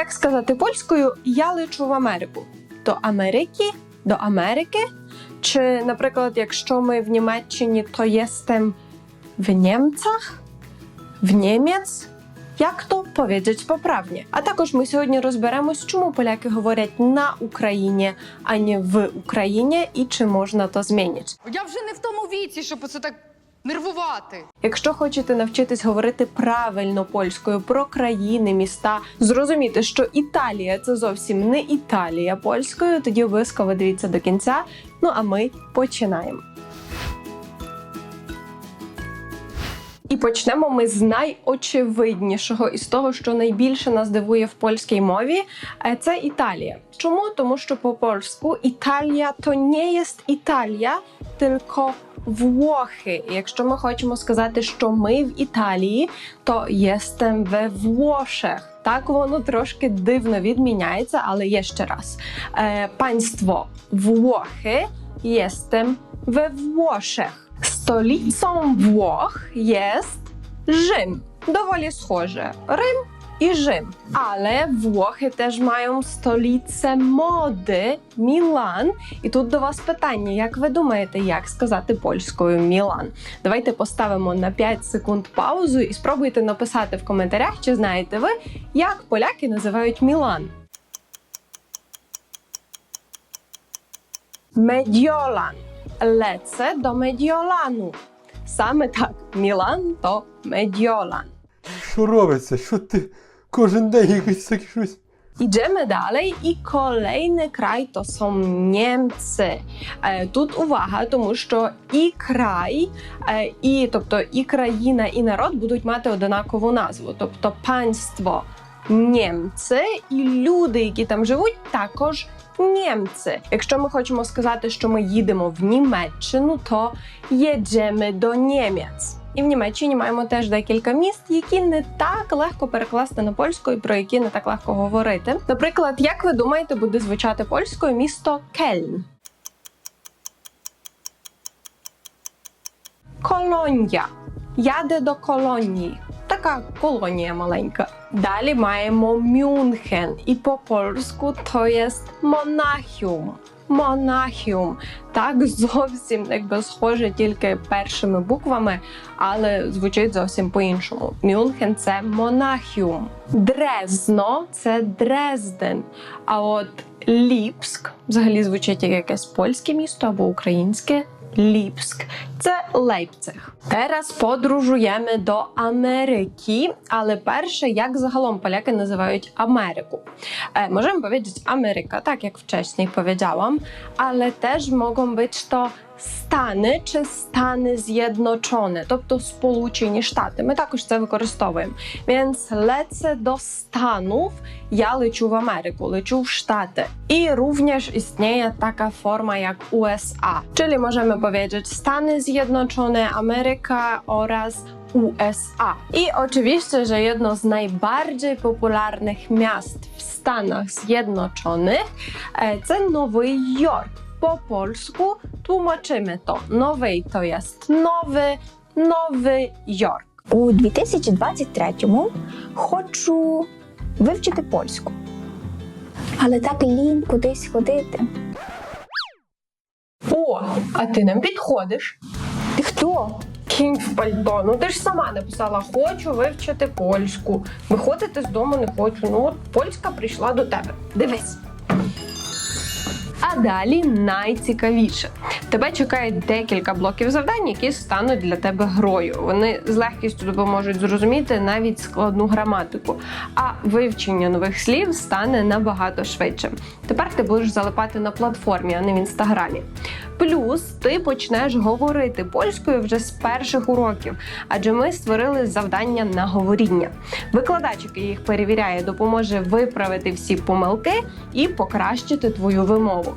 Як сказати польською я лечу в Америку? До Америки? До Америки? Чи, наприклад, якщо ми в Німеччині, то єстем в Німцях? В Німець? Як то powiedzieć poprawnie? А також ми сьогодні розберемось, чому поляки говорять на Україні, а не в Україні, і чи можна то змінити. Я вже не в тому віці, щоб оце так нервувати. Якщо хочете навчитись говорити правильно польською про країни, міста, зрозуміти, що Італія це зовсім не Італія польською, тоді обов'язково дивіться до кінця. Ну а ми починаємо. І почнемо ми з найочевиднішого із того, що найбільше нас дивує в польській мові, е, це Італія. Чому? Тому що по польську Італія то не є Італія, тільки. І Якщо ми хочемо сказати, що ми в Італії, то єстем we Włoszech. Так воно трошки дивно відміняється, але є ще раз. Е, панство Włochy jestem we Włoszech. Stolicą Włoch jest Rzym. Доволі схоже. Рим і Rzym. Але Вłochy теж мають столицę моди Мілан. І тут до вас питання: як ви думаєте, як сказати польською Мілан? Давайте поставимо на 5 секунд паузу і спробуйте написати в коментарях, чи знаєте ви, як поляки називають Мілан. Медіолан. Lecę do Медіолану. Саме так, Мілан то Медіолан. Що робиться? Що ти кожен день якось таке щось? Idziemy dalej i kolejny kraj to są Niemcy. Е, Тут увага, тому що і край, е, і тобто і країна, і народ будуть мати однакову назву. Тобто панство німці і люди, які там живуть, також німці. Якщо ми хочемо сказати, що ми їдемо в Німеччину, то jedziemy до Німець. І в Німеччині маємо теж декілька міст, які не так легко перекласти на польську і про які не так легко говорити. Наприклад, як ви думаєте, буде звучати польською місто Кельн? Колонія. Яде до колонії. Така колонія маленька. Далі маємо Мюнхен, і по польську то є Монахіум. Монахіум. Так зовсім якби схоже тільки першими буквами, але звучить зовсім по-іншому. Мюнхен це Монахіум. Дрезно це Дрезден. А от Ліпск взагалі звучить як якесь польське місто або українське. Ліпск це Лейпциг. Зараз подорожуємо до Америки, але перше, як загалом поляки називають Америку. E, możemy powiedzieć Ameryka, tak jak wcześniej powiedziałam, ale też mogą być to Stany чи Стани З'єдночone, тобто Сполучені Штати. Ми також це використовуємо. Więc lecę do Stanów, ja leciu w Ameryku, leciu w Штати. I również istnieje taka forma jak USA, czyli możemy powiedzieć Stany Zjednoczone, Ameryka oraz USA. I oczywiście, że jedno z najbardziej popularnych miast w Stanach Zjednoczonych e, to Nowy Jork. Po polsku tłumaczymy to. Nowy to jest nowy, Nowy Jork. У 2023-му хочу вивчити польську. Але так лінь кудись ходити. О, а ти нам підходиш. Ти хто? Кінь в пальто. Ну ти ж сама написала, хочу вивчити польську. Виходити з дому не хочу. Ну от польська прийшла до тебе. Дивись. Далі найцікавіше. Тебе чекає декілька блоків завдань, які стануть для тебе грою. Вони з легкістю допоможуть зрозуміти навіть складну граматику. А вивчення нових слів стане набагато швидше. Тепер ти будеш залипати на платформі, а не в інстаграмі. Плюс ти почнеш говорити польською вже з перших уроків, адже ми створили завдання на говоріння. Викладач, який їх перевіряє, допоможе виправити всі помилки і покращити твою вимову.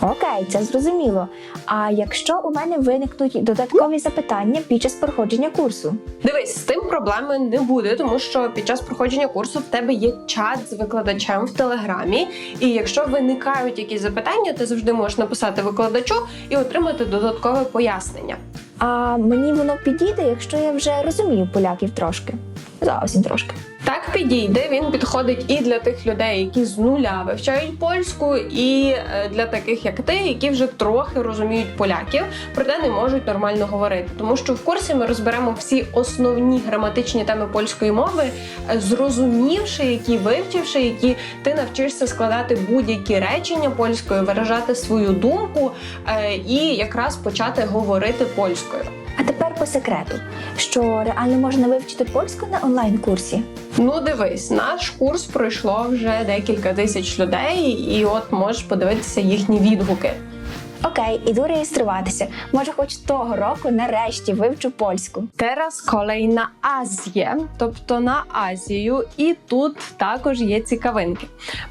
Окей, це зрозуміло. А якщо у мене виникнуть додаткові запитання під час проходження курсу? Дивись, з тим проблеми не буде, тому що під час проходження курсу в тебе є чат з викладачем в телеграмі. І якщо виникають якісь запитання, ти завжди можеш написати викладачу і отримати додаткове пояснення. А мені воно підійде, якщо я вже розумію поляків трошки. Зовсім трошки. Так підійде. Він підходить і для тих людей, які з нуля вивчають польську, і е, для таких, як ти, які вже трохи розуміють поляків, проте не можуть нормально говорити. Тому що в курсі ми розберемо всі основні граматичні теми польської мови, е, зрозумівши, які вивчивши, які ти навчишся складати будь-які речення польською, виражати свою думку е, і якраз почати говорити польською. А тепер по секрету, що реально можна вивчити польську на онлайн-курсі. Ну, дивись, наш курс пройшло вже декілька тисяч людей, і от можеш подивитися їхні відгуки. Окей, іду реєструватися. Може, хоч того року нарешті вивчу польську. Teraz kolej na Азію, тобто на Азію, і тут також є цікавинки.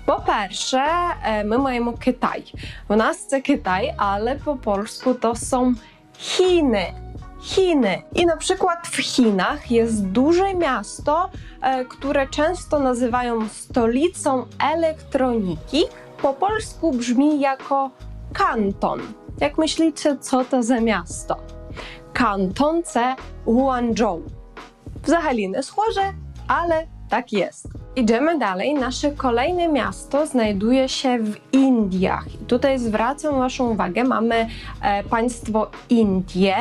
По-перше, е, ми маємо Китай. У нас це Китай, але по-польську то są Chiny. Chiny. I na przykład w Chinach jest duże miasto, e, które często nazywają stolicą elektroniki. Po polsku brzmi jako kanton. Jak myślicie, co to za miasto? Kanton C Guangzhou. W Zachaliny schorze, ale tak jest. Idziemy dalej. Nasze kolejne miasto znajduje się w Indiach. I tutaj zwracam Waszą uwagę, mamy e, państwo Indie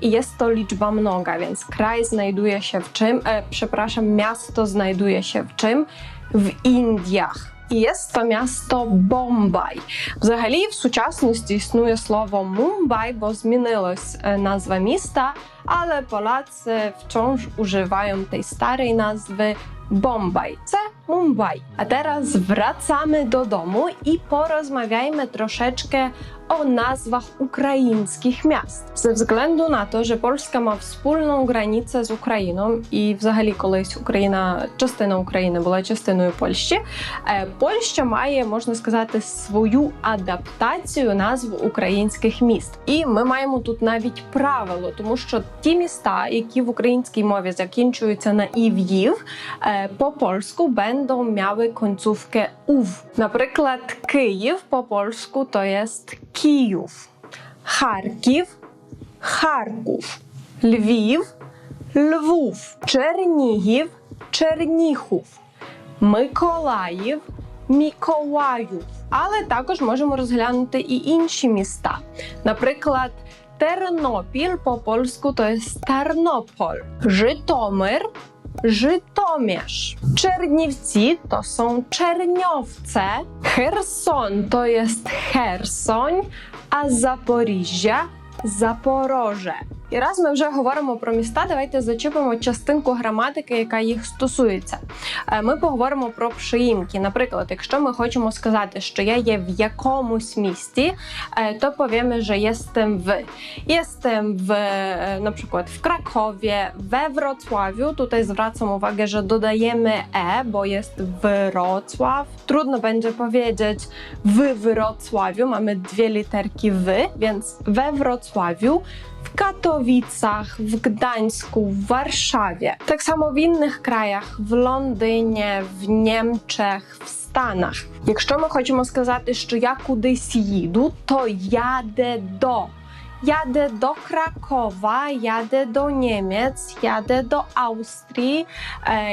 i jest to liczba mnoga, więc kraj znajduje się w czym? E, przepraszam, miasto znajduje się w czym? W Indiach. І jest to miasto Бомбай. Взагалі, в сучасності існує слово Мумбай, бо змінилась е, назва міста, але поляці wciąż używają tej starej nazwy Bombaj. Це Mumbai. A teraz wracamy do domu i porozmawiajmy troszeczkę o nazwach ukraińskich miast. Ze względu na to, że Polska ma wspólną granicę z Україną і взагалі колись Україна, частина України була частиною Польщі. е, Польща має, можна сказати, свою адаптацію назв українських міст. І ми маємо тут навіть правило, тому що ті міста, які в українській мові закінчуються на ів'їв, е, по польську będą miały końcówkę uw. Наприклад, Київ по польську то jest Kijów, Харків, Харків, Львів, Львów, Чернігів, Черніхów, Миколаїв, Миколаїв. Але також можемо розглянути і інші міста. Наприклад, Тернопіль по польську то jest Tarnopol, Житомир, Żytomierz. Czerniwci to są Czerniowce. Cherson to jest Херсонь, а Запоріжжя Запороже. І раз ми вже говоримо про міста, давайте зачепимо частинку граматики, яка їх стосується. Е, Ми поговоримо про przyimki. Наприклад, якщо ми хочемо сказати, що я є в якомусь місті, е, то jestem w. Jestem w, e, na przykład w Krakowie, we Wrocławiu. Tutaj zwracam uwagę, że dodajemy e, bo jest Wrocław. Trudno będzie powiedzieć w Wrocławiu. Mamy dwie literki w, więc we Wrocławiu. W Katowicach, w Gdańsku, w Warszawie. Tak samo w innych krajach, w Londynie, w Niemczech, w Stanach. Якщо ми хочемо сказати, що я кудись їду, то jadę do. Jadę do Krakowa, jadę do Niemiec, jadę do Austrii,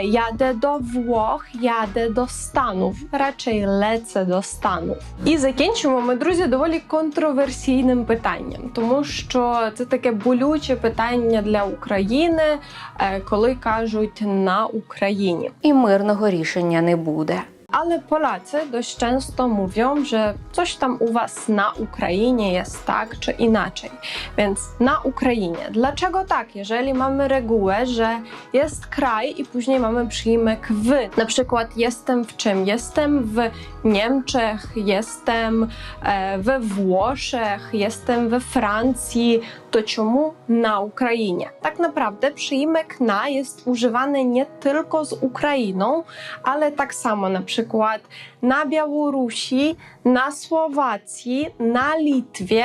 jadę do Włoch, jadę do Stanów. Raczej lecę do Stanów. І закінчимо ми, друзі, доволі контроверсійним питанням, тому що це таке болюче питання для України, е, коли кажуть на Україні. і мирного рішення не буде. Ale Polacy dość często mówią, że coś tam u Was na Ukrainie jest tak czy inaczej. Więc na Ukrainie. Dlaczego tak? Jeżeli mamy regułę, że jest kraj i później mamy przyjmek w. Na przykład jestem w czym? Jestem w Niemczech, jestem e, we Włoszech, jestem we Francji. To czemu na Ukrainie? Tak naprawdę przyjmek na jest używany nie tylko z Ukrainą, ale tak samo na przykład na Białorusi, na Słowacji, na Litwie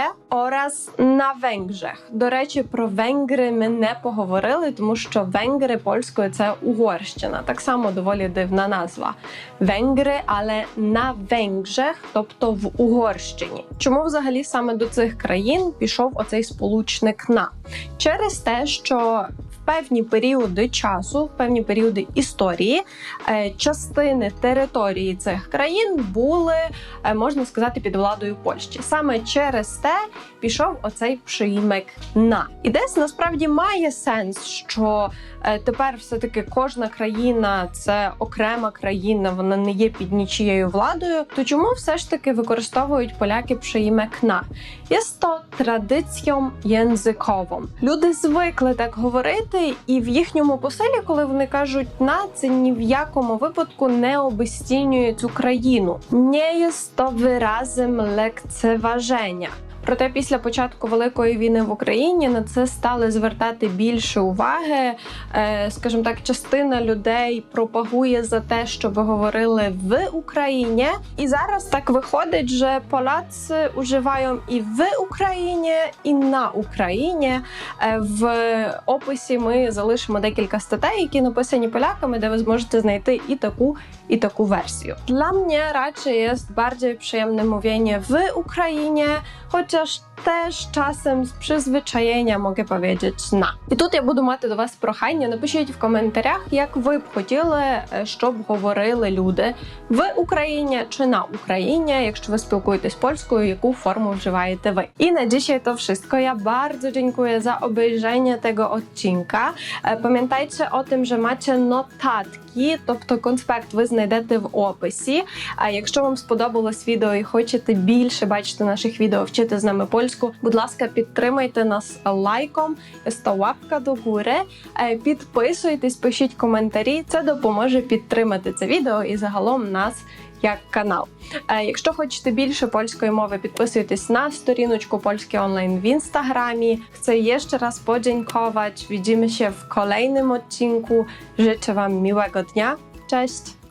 на Венграх. До речі, про Венгри ми не поговорили, тому що Венгри польською це Угорщина. Так само доволі дивна назва. Венгри, але на Венграх, тобто в Угорщині. Чому взагалі саме до цих країн пішов оцей сполучник на? Через те, що певні періоди часу, в певні періоди історії, е, частини території цих країн були, е, можна сказати, під владою Польщі. Саме через те пішов оцей приймек на. І десь насправді має сенс, що е, тепер все-таки кожна країна це окрема країна, вона не є під нічією владою. То чому все ж таки використовують поляки приймек на? Jest to tradycją językową. Люди звикли так говорити, і в їхньому посилі, коли вони кажуть на це ні в якому випадку не обесцінює Україну. Не є wyrazem lekceważenia. Проте після початку великої війни в Україні на це стали звертати більше уваги. Е, скажімо так, частина людей пропагує за те, щоб говорили в Україні. І зараз так виходить, що поляці уживають і в Україні, і на Україні. Е, В описі ми залишимо декілька статей, які написані поляками, де ви зможете знайти і таку, і таку версію. Dla mnie raczej jest bardziej przyjemne mówienie w Ukrainie, chociaż też czasem z przyzwyczajenia mogę powiedzieć na. І тут я буду мати до вас прохання. Напишіть в коментарях, як ви б хотіли, е, щоб говорили люди в Україні чи на Україні, якщо ви спілкуєтесь польською, яку форму вживаєте ви. І на dzisiaj to wszystko. Ja bardzo dziękuję za obejrzenie tego odcinka. Е, Пам'ятайте о тим, що маcie notatki, тобто конспект ви знайдете в описі. А якщо вам сподобалось відео і хочете більше бачити наших відео, вчити з нами польську, будь ласка, підтримайте нас лайком, ста łapka до гори. Е, Підписуйтесь, пишіть коментарі. Це допоможе підтримати це відео і загалом нас. Як канал. Е, Якщо хочете більше польської мови, підписуйтесь на сторіночку Польський онлайн в інстаграмі. Chcę jeszcze raz podziękować. Widzimy się w kolejnym odcinku. Życzę Wam miłego dnia. Cześć!